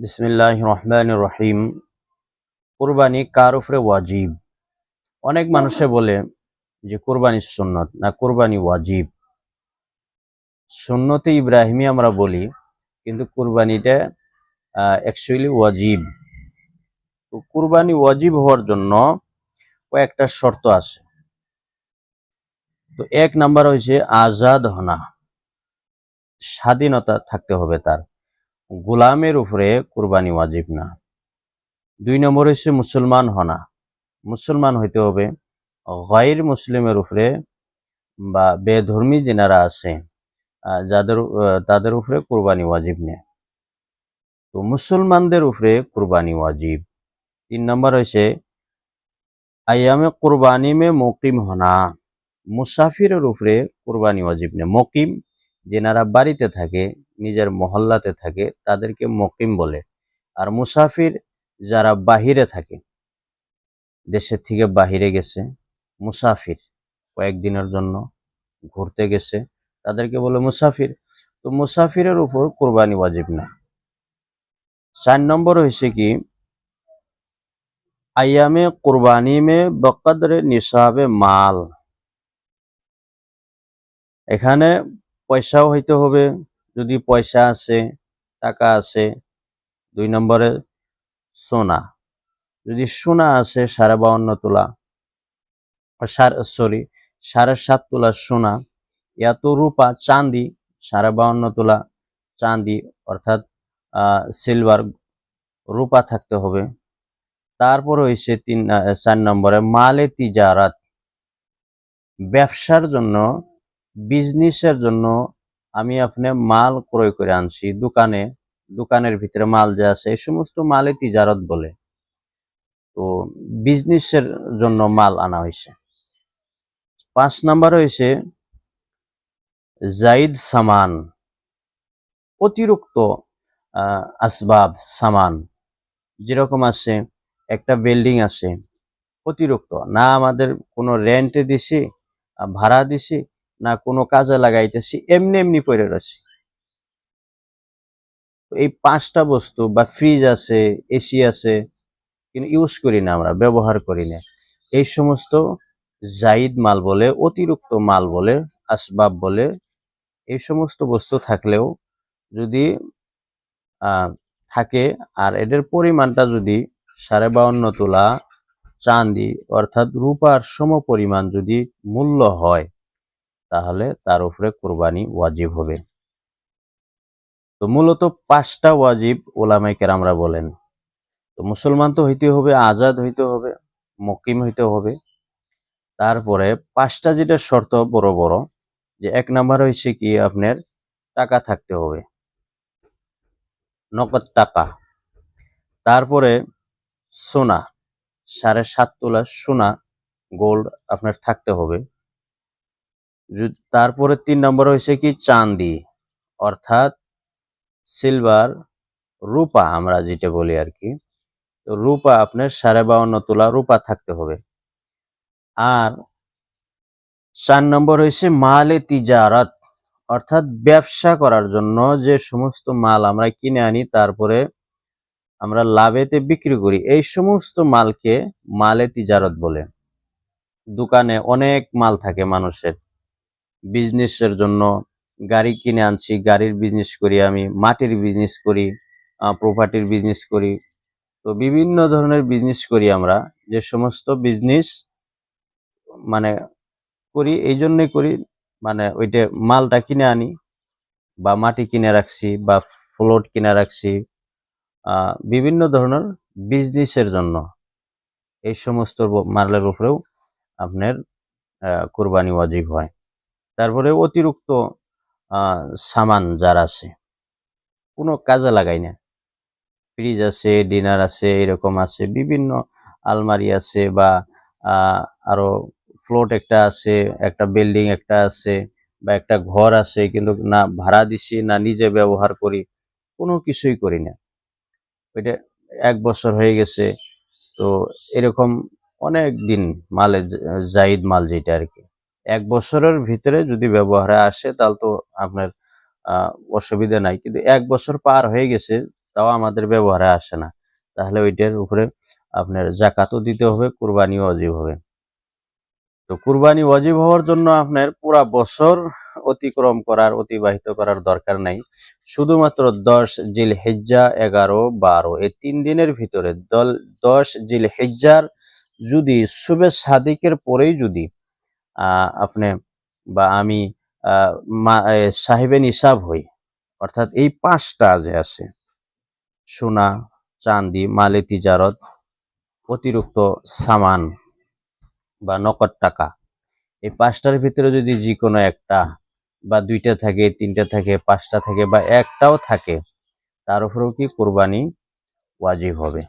বিসমিল্লাহ রহমান রহিম কোরবানি কার উপরে ওয়াজিব? অনেক মানুষে বলে যে কোরবানি সুন্নত, না কোরবানি ওয়াজিব। সুন্নতে ইব্রাহিমী আমরা বলি, কিন্তু কোরবানিটা অ্যাকচুয়ালি ওয়াজিব। তো কোরবানি ওয়াজিব হওয়ার জন্য কয়েকটা শর্ত আছে। তো এক নাম্বার হয়েছে আজাদ হনা, স্বাধীনতা থাকতে হবে তার। গোলামের উপরে কোরবানি ওয়াজিব না। দুই নম্বর হচ্ছে মুসলমান হনা। মুসলমান হইতে হবে গাইর মুসলিমের উপরে বা বেধর্মী যেনারা আছে যাদের তাদের উপরে কোরবানি ওয়াজিব নেই। তো মুসলমানদের উপরে কোরবানি ওয়াজিব। তিন নম্বর হয়েছে আয়ামে কোরবানি মে মকিম হনা। মুসাফিরের উপরে কোরবানি ওয়াজিব নেই। মকিম যেনারা বাড়িতে থাকে, নিজের মহল্লাতে থাকে, তাদেরকে মকিম বলে। আর মুসাফির যারা বাহিরে থাকে, দেশের থেকে বাহিরে গেছে, মুসাফির কয়েকদিনের জন্য ঘুরতে গেছে, তাদেরকে বলে মুসাফির। তো মুসাফিরের উপর কোরবানি ওয়াজিব না। চার নম্বর হয়েছে কি, আয়ামে কোরবানি মে বকদরে নিসাবে মাল। এখানে পয়সাও হইতে হবে, যদি পয়সা আছে টাকা আছে দুই নম্বরে সোনা। যদি সোনা আছে সাড়ে বাউন্ন তোলা সরি, সাড়ে সাত তোলা সোনা, এত রূপা চাঁদি, সাড়ে বাউন্ন তোলা চাঁদি, অর্থাৎ সিলভার রূপা থাকতে হবে। তারপর হয়েছে তিন চার নম্বরে মালে তিজারাত। ব্যবসার জন্য বিজনেসের জন্য আমি আপনি মাল ক্রয় করে আনছি, দোকানে, দোকানের ভিতরে মাল যে আছে, এই সমস্ত মালে তিজারত বলে। তো বিজনেসের জন্য মাল আনা হয়েছে। পাঁচ নাম্বার হয়েছে, জাইদ সামান, অতিরিক্ত আসবাব সামান। যেরকম আছে, একটা বিল্ডিং আছে, অতিরিক্ত। না আমাদের কোনো রেন্টে দিছি, ভাড়া দিছি না কোনো কাজে লাগাইতেছি, এমনি এমনি পড়ে রয়েছে। এই পাঁচটা বস্তু বা ফ্রিজ আছে এসি আছে, কিন্তু ইউজ করি না আমরা, ব্যবহার করি না। এই সমস্ত জাইদ মাল বলে, অতিরিক্ত মাল বলে, আসবাব বলে, এই সমস্ত বস্তু থাকলেও যদি থাকে, আর এদের পরিমাণটা যদি সাড়ে বাউন্ন তোলা চাঁদি অর্থাৎ রূপার সম পরিমাণ যদি মূল্য হয় তাহলে তার উপরে কোরবানি ওয়াজিব হবে। তো মূলত পাঁচটা ওয়াজিব ওলামাই কেরামরা বলেন। তো মুসলমান তো হইতে হবে, আজাদ হইতে হবে, মকিম হইতে হবে। তারপরে পাঁচটা যেটা শর্ত বড় বড়, যে এক নাম্বার হয়েছে কি আপনার টাকা থাকতে হবে। নগদ টাকা। তারপরে সোনা, সাড়ে সাত তোলা সোনা, গোল্ড আপনার থাকতে হবে। তারপরে তিন নম্বর হয়েছে কি? চাঁদি, অর্থাৎ সিলভার রূপা আমরা যেটা বলি আর কি। তো রূপা আপনার সাড়ে বাউন্ন তোলা রূপা থাকতে হবে। আর চার নম্বর হয়েছে মালে তিজারাত, অর্থাৎ ব্যবসা করার জন্য যে সমস্ত মাল আমরা কিনে আনি, তারপরে আমরা লাভেতে বিক্রি করি, এই সমস্ত মালকে মালে তিজারত বলে। দোকানে অনেক মাল থাকে মানুষের। বিজনেসের জন্য গাড়ি কিনে আনছি, গাড়ির বিজনেস করি আমি, মাটির বিজনেস করি প্রপার্টির বিজনেস করি। তো বিভিন্ন ধরনের বিজনেস করি আমরা, যে সমস্ত বিজনেস মানে করি, এই জন্যই করি মানে ওইটা মালটা কিনে আনি বা মাটি কিনে রাখছি বা ফ্লোট কিনে রাখছি বিভিন্ন ধরনের বিজনেসের জন্য এই সমস্ত মালের উপরেও আপনার কোরবানি ওয়াজিব হয়। তারপরে অতিরিক্ত সামান যার আছে কোনো কাজে লাগাই না। ফ্রিজ আছে ডিনার আছে এরকম আছে বিভিন্ন আলমারি আছে বা আহ, আরও ফ্লোট একটা আছে একটা বিল্ডিং একটা আছে বা একটা ঘর আছে কিন্তু না ভাড়া দিছি না নিজে ব্যবহার করি কোনো কিছুই করি না। ওইটা এক বছর হয়ে গেছে তো এরকম অনেক দিন মালে জাইদ মাল যেটা আর কি। এক বছরের ভিতরে যদি ব্যবহারে আসে, তাহলে তো আপনার অসুবিধা নাই। কিন্তু এক বছর পার হয়ে গেছে, তাও আমাদের ব্যবহারে আসে না। তাহলে ওইটার উপরে আপনার জাকাতও দিতে হবে, কুরবানিও অজীব হবে। তো কুরবানি অজীব হওয়ার জন্য আপনার পুরা বছর অতিক্রম করার, অতিবাহিত করার দরকার নাই। শুধুমাত্র দশ জিল হেজ্জা এগারো বারো, এই তিন দিনের ভিতরে দল, দশ জিল হেজ্জার যদি শুভে সাদিকের পরেই যদি আপনি, বা আমি সাহেবে নিসাব হই। অর্থাৎ এই পাঁচটা যে আছে, সোনা, চাঁদি, মালে তিজারত, অতিরিক্ত সামান বা নকদ টাকা, এই পাঁচটার ভিতরে যদি যে কোনো একটা বা দুইটা থাকে, তিনটা থাকে, পাঁচটা থাকে বা একটাও থাকে, তার উপরেও কি কোরবানি ওয়াজিব হবে?